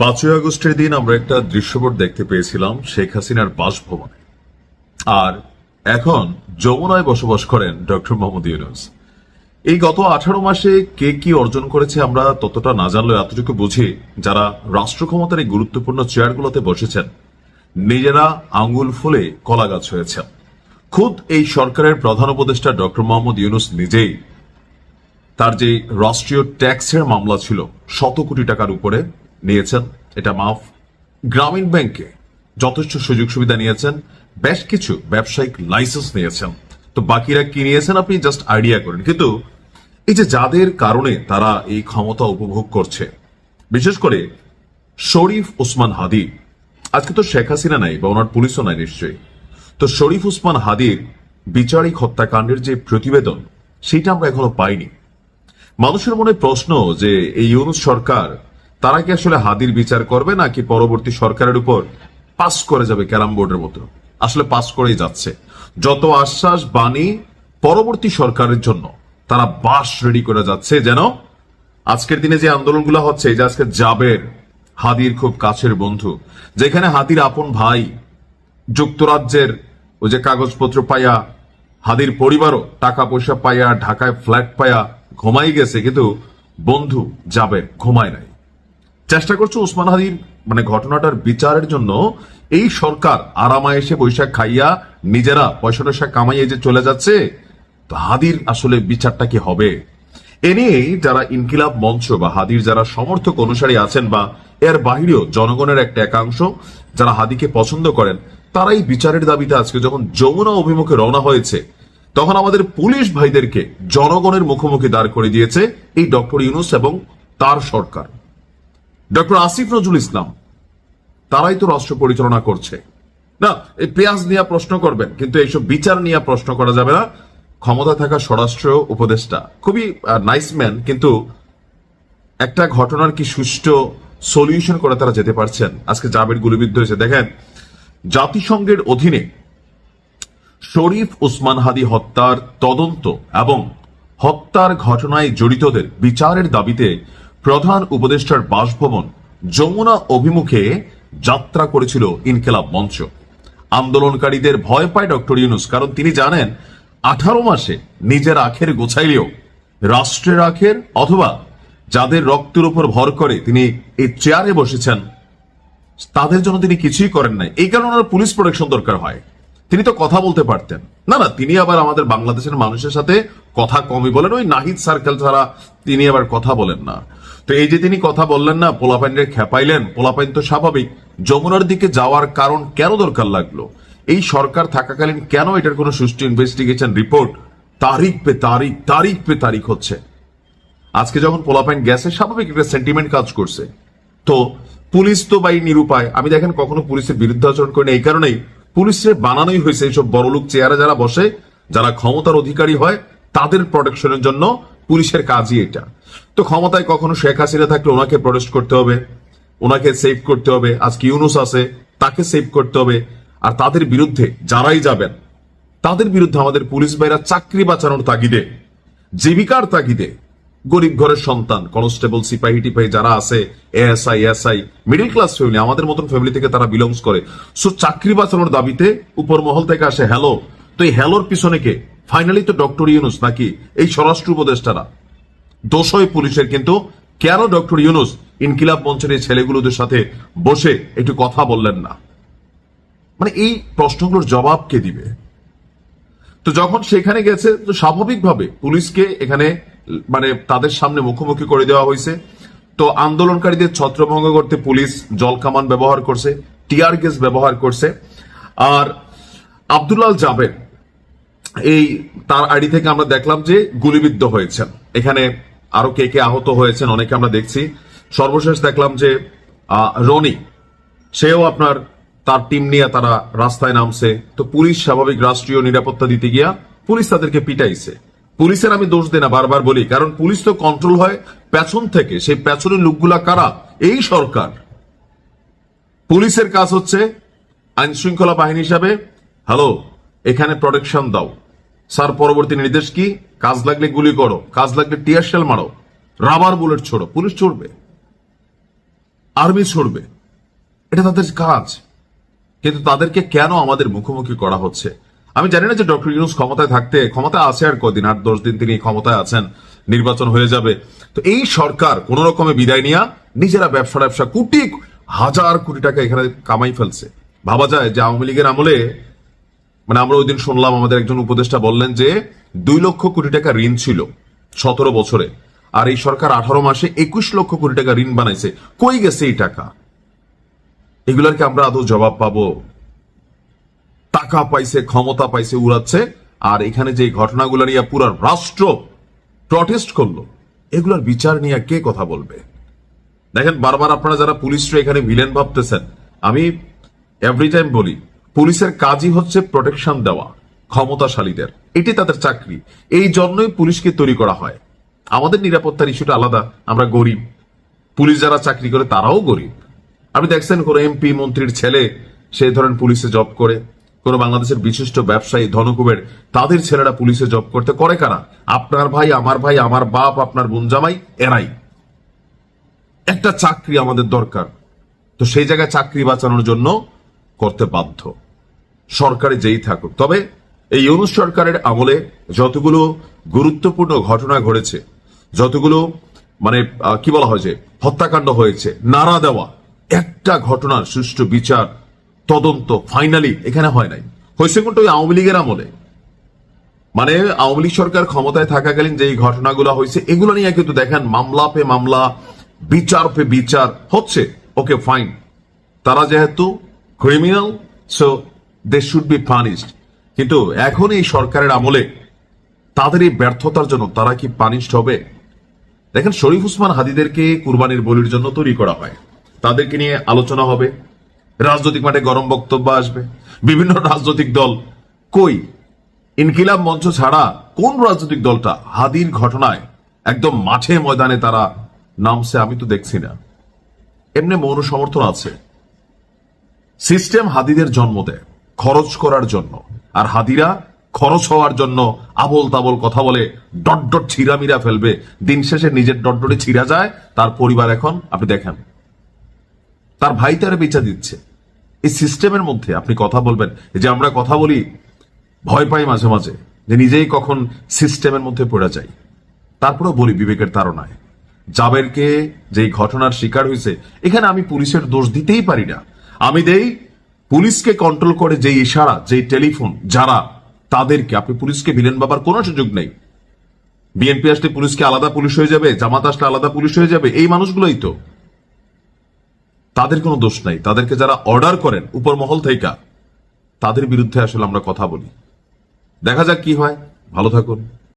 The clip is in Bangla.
পাঁচই আগস্টের দিন আমরা একটা দৃশ্যপট দেখতে পেয়েছিলাম শেখ হাসিনার বাসভবনে। আর এখন যমুনায় বসবাস করেন ডক্টর মোহাম্মদ ইউনুস। এই গত আঠারো মাসে কে কি অর্জন করেছে আমরা ততটা না জানলেও এতটুকু বুঝি যারা রাষ্ট্র ক্ষমতার এই গুরুত্বপূর্ণ চেয়ারগুলোতে বসেছেন, নিজেরা আঙ্গুল ফুলে কলা গাছ হয়েছেন। খুদ এই সরকারের প্রধান উপদেষ্টা ডক্টর মোহাম্মদ ইউনুস নিজেই তার যে রাষ্ট্রীয় ট্যাক্সের মামলা ছিল শত কোটি টাকার উপরে নিয়েছেন, এটা মাফ। গ্রামীণ ব্যাংকে যথেষ্ট সুযোগ সুবিধা নিয়েছেন, বেশ কিছু ব্যবসায়িক লাইসেন্স নিয়েছেন। তো বাকিরা কি নিয়েছেন আপনি? জাস্ট আইডিয়া করেন। কিন্তু এই যে যাদের কারণে তারা এই ক্ষমতা উপভোগ করছে, বিশেষ করে শরীফ ওসমান হাদি, আজকে তো শেখ হাসিনা নাই বা ওনার পুলিশও নাই নিশ্চয়ই। তো শরীফ ওসমান হাদির বিচারিক হত্যাকাণ্ডের যে প্রতিবেদন, সেটা আমরা এখনও পাইনি। মানুষের মনে প্রশ্ন যে এই ইউনুস সরকার তারা কি আসলে হাদির বিচার করবে নাকি পরবর্তী সরকারের উপর পাস করে যাবে ক্যারাম বোর্ডের মতো? আসলে পাস করেই যাচ্ছে। যত আশ্বাস, বাণী পরবর্তী সরকারের জন্য তারা বাস রেডি করে যাচ্ছে যেন আজকের দিনে যে আন্দোলনগুলো হচ্ছে যে আজকে জাবের, হাদির খুব কাছের বন্ধু, যেখানে হাদির আপন ভাই যুক্তরাজ্যের ওই যে কাগজপত্র পাইয়া, হাদির পরিবারও টাকা পয়সা পাইয়া, ঢাকায় ফ্ল্যাট পাইয়া ঘুমাই গেছে, কিন্তু বন্ধু যাবে ঘুমায় নাই। চেষ্টা করছে ওসমান হাদির মানে ঘটনাটার বিচারের জন্য। এই সরকার আরামায় এসে বৈশাখ খাইয়া নিজেরা পয়সা টয়সা কামাইয়ে যে চলে যাচ্ছে, তো হাদির আসলে বিচারটা কি হবে? এ নিয়েই যারা ইনকিলাব মঞ্চ বা হাদির যারা সমর্থক অনুসারী আছেন বা এর বাহিরেও জনগণের একটা একাংশ যারা হাদিকে পছন্দ করেন, তারাই বিচারের দাবিতে আজকে যখন যমুনা অভিমুখে রওনা হয়েছে, তখন আমাদের পুলিশ ভাইদেরকে জনগণের মুখোমুখি দাঁড় করে দিয়েছে এই ডক্টর ইউনুস এবং তার সরকার। ডক্টর আসিফ নজরুল ইসলাম, তারাই তো রাষ্ট্র পরিচালনা করছে। না, এই পেঁয়াজ নিয়ে প্রশ্ন করবেন, কিন্তু এইসব বিচার নিয়ে প্রশ্ন করা যাবে না। ক্ষমতা থাকা স্বরাষ্ট্র উপদেষ্টা, খুবই নাইস ম্যান কিন্তু একটা ঘটনার কি সুষ্ঠু সলিউশন করে তারা যেতে পারছেন? আজকে জাবের গুলিবিদ্ধ হয়েছে। দেখেন, জাতিসংঘের অধীনে শরীফ ওসমান হাদি হত্যার তদন্ত এবং হত্যার ঘটনায় জড়িতদের বিচারের দাবিতে প্রধান উপদেষ্টার বাসভবন যমুনা অভিমুখে যাত্রা করেছিল ইনকেলাব মঞ্চ। আন্দোলনকারীদের ভয় পায় ডক্টর ইউনুস, কারণ তিনি জানেন আঠারো মাসে নিজের আখের গোছাইলেও রাষ্ট্রের আখের অথবা যাদের রক্তের উপর ভর করে তিনি এই চেয়ারে বসেছেন, তাদের জন্য তিনি কিছুই করেন নাই। এই কারণে ওনার পুলিশ প্রোটেকশন দরকার হয়। তিনি তো কথা বলতে পারতেন। না না, তিনি আবার আমাদের বাংলাদেশের মানুষের সাথে কথা কমই বলেন। ওই নাহিদ সার্কেল ছাড়া তিনি আবার কথা বলেন না। তো এই যে তিনি কথা বললেন না পোলাপাইনের খেপাইলেন, পোলাপাইন তো স্বাভাবিক। যমুনার দিকে যাওয়ার কারণ কেন দরকার লাগল? এই সরকার থাকাকালীন কেন এটার কোনো সুষ্ঠু ইনভেস্টিগেশন রিপোর্ট তারিখ পে তারিখ তারিখ পে তারিখ হচ্ছে? আজকে যখন পোলাপাইন গ্যাসে স্বাভাবিক একটা সেন্টিমেন্ট কাজ করছে। তো পুলিশ তো বাই নিরুপায়। আমি দেখেন কখনো পুলিশের বিরুদ্ধে আচরণ করি না। এই কারণেই পুলিশের বানানোই হয়েছে এইসব বড়লোক চেয়ারে যারা বসে, যারা ক্ষমতার অধিকারী হয়, তাদের প্রোটেকশনের জন্য পুলিশের কাজই এটা। তো ক্ষমতায় কখনো শেখ হাসিনা থাকলে ওনাকে প্রোটেস্ট করতে হবে, ওনাকে সেভ করতে হবে, আজকে ইউনুস আছে, তাকে সেভ করতে হবে, আর তাদের বিরুদ্ধে যারাই যাবেন, তাদের বিরুদ্ধে আমাদের পুলিশ ভাইরা চাকরি বাঁচানোর তাগিদে, জীবিকার তাগিদে গরিব ঘরের সন্তান কনস্টেবল সিপাহী, টিপাহী যারা আছে ASI SI middle class family আমাদের মতন ফ্যামিলি থেকে তারা বিলংস করে। সো চাকরি বাঁচানোর দাবিতে উপর মহল থেকে আসে হ্যালো। তো এই হ্যালোর পিছনে কে? ফাইনালি তো ডক্টর ইউনুস নাকি এই স্বরাষ্ট্র উপদেষ্টারা। দোষই পুলিশের কিন্তু কেন ডক্টর ইউনুস ইনকিলাব মঞ্চের এই ছেলেগুলোদের সাথে বসে একটু কথা বললেন না? মানে এই প্রশ্নগুলোর জবাব কে দিবে? তো যখন সেখানে গেছে, তো স্বাভাবিকভাবে পুলিশকে এখানে মানে তাদের সামনে মুখোমুখি করে দেওয়া হয়েছে। তো আন্দোলনকারীদের ছত্রভঙ্গ করতে পুলিশ জলকামান ব্যবহার করছে, টিয়ার গ্যাস ব্যবহার করছে। আর আব্দুল্লাল জাবের এই তার আইডি থেকে আমরা দেখলাম যে গুলিবিদ্ধ হয়েছেন। এখানে আরও কে কে আহত হয়েছেন অনেকে আমরা দেখছি। সর্বশেষ দেখলাম যে রনি, সেও আপনার তার টিম নিয়ে তারা রাস্তায় নামছে। তো পুলিশ স্বাভাবিক রাষ্ট্রীয় নিরাপত্তা দিতে গিয়া পুলিশ তাদেরকে পিটাইছে। পুলিশের আমি দোষ দেই না, বারবার বলি, কারণ পুলিশ তো কন্ট্রোল হয় পেছন থেকে। সেই পেছনের লোকগুলা কারা? এই সরকার। পুলিশের কাজ হচ্ছে আইন শৃঙ্খলা বাহিনী হিসাবে, হ্যালো, এখানে প্রোটেকশন দাও। স্যার, পরবর্তী নির্দেশ কি? কাজ লাগলে গুলি করো, কাজ লাগলে টিয়ার শেল মারো, রাবার বুলেট ছোড়ো, পুলিশ চড়বে আর্মি ছড়বে, এটা তাদের কাজ। কিন্তু তাদেরকে কেন আমাদের মুখোমুখি করা হচ্ছে? আমি জানি না যে ডক্টর ইউনুস ক্ষমতায় থাকতে, ক্ষমতায় আছে আর কদিন, আট, দশ দিন তিনি ক্ষমতায় আছেন, নির্বাচন হয়ে যাবে। তো এই সরকার কোন রকমে বিদায় নিয়ে, নিজেরা ব্যবসা ব্যবসা কোটি, হাজার কোটি টাকা এখানে কামাই ফেলছে। ভাবা যায় যে আওয়ামী লীগের আমলে মানে আমরা ওই দিন শুনলাম, আমাদের একজন উপদেষ্টা বললেন যে দুই লক্ষ কোটি টাকা ঋণ ছিল সতেরো বছরে। আর এই সরকার আঠারো মাসে একুশ লক্ষ কোটি টাকা ঋণ বানাইছে। কই গেছে এই টাকা? এগুলার কি আমরা আদৌ জবাব পাবো? টাকা পাইছে, ক্ষমতা পাইছে, উড়াচ্ছে। আর এখানে যে ঘটনাগুলো নিয়ে পুরো রাষ্ট্র প্রটেস্ট করল, এগুলার বিচার নিয়ে কে কথা বলবে? দেখেন, বারবার আপনারা যারা পুলিশরা এখানে ভিলেন ভাবতেছেন, আমি এভরি টাইম বলি পুলিশের কাজই হচ্ছে প্রোটেকশন দেওয়া, ক্ষমতাশালীদের। এটি তাদের চাকরি। এই জন্যই পুলিশকে তৈরি করা হয়। আমাদের নিরাপত্তার ইস্যুটা আলাদা, আমরা গরিব। পুলিশ যারা চাকরি করে, তারাও গরিব। আপনি দেখছেন কোন এমপি মন্ত্রীর ছেলে, সে ধরেন পুলিশে জব করে। কোন বাংলাদেশের বিশিষ্ট ব্যবসায়ী, ধনকুবের, তাদের ছেলেরা পুলিশে জব করতে করে কারা? আপনার ভাই, আমার ভাই, আমার বাপ, আপনার বোন জামাই, এরাই। একটা চাকরি আমাদের দরকার। তো সেই জায়গায় চাকরি বাঁচানোর জন্য করতে বাধ্য। সরকারে যেই থাকুক। তবে এই ইউনুস সরকারের আমলে যতগুলো গুরুত্বপূর্ণ ঘটনা ঘটেছে, যতগুলো মানে কি বলা হয় যে, হত্যাকাণ্ড হয়েছে, নাড়া দেওয়া, একটা ঘটনার সুষ্ঠু বিচার, তদন্ত ফাইনালি এখানে হয় নাই। হয়েছে কোনটা ওই আওয়ামী লীগের আমলে? মানে আওয়ামী লীগ সরকার ক্ষমতায় থাকাকালীন যে এই ঘটনাগুলো হয়েছে, এগুলো নিয়ে কিন্তু দেখেন, মামলা পে মামলা, বিচার পে বিচার, হচ্ছে। Okay, fine. তারা যেহেতু criminal so they should be punished কিন্তু এখন এই সরকারের আমলে তাদের এই ব্যর্থতার জন্য তারা কি পানিশড হবে? দেখেন, শরীফ উসমান হাদিদেরকে কুরবানির বলির জন্য তৈরি করা হয়। তাদেরকে নিয়ে আলোচনা হবে। রাজনৈতিক মাঠে গরম বক্তব্য আসবে। বিভিন্ন রাজনৈতিক দল কই? ইনকিলাব মঞ্চ ছাড়া কোন রাজনৈতিক দলটা হাদির ঘটনায় একদম মাঠে ময়দানে তারা নামছে আমি তো দেখছি না। এমনি মৌন সমর্থন আছে। সিস্টেম হাদিদের জন্ম দেয়। খরচ করার জন্য। আর হাদিরা খরচ হওয়ার জন্য আবল তাবল কথা বলে ডট ছিঁড়ামিরা ফেলবে। দিন শেষে নিজের ডট ছিঁড়া যায়, তার পরিবার এখন, আপনি দেখেন। তার ভাই তার বিচার দিচ্ছে। এই সিস্টেমের মধ্যে আপনি কথা বলবেন যে আমরা কথা বলি, ভয় পাই মাঝে মাঝে, যে নিজেই কখন সিস্টেমের মধ্যে পড়ে যাই। তারপরেও বলি বিবেকের তাড়নায়। জাবেরকে যে ঘটনার শিকার হয়েছে এখানে আমি পুলিশের দোষ দিতেই পারি না। আমি দেই পুলিশকে কন্ট্রোল করে যে ইশারা যে টেলিফোন যারা তাদেরকে, আপনি পুলিশকে ভিলেন বাবার কোনো সুযোগ নেই। বিএনপি আসলে পুলিশকে আলাদা পুলিশ হয়ে যাবে, জামাত আসলে আলাদা পুলিশ হয়ে যাবে, এই মানুষগুলোই তো। তাদের কোনো দোষ নাই। তাদেরকে যারা অর্ডার করেন উপর মহল থেকে তাদের বিরুদ্ধে আসলে আমরা কথা বলি। দেখা যাক কি হয়। ভালো থাকুন।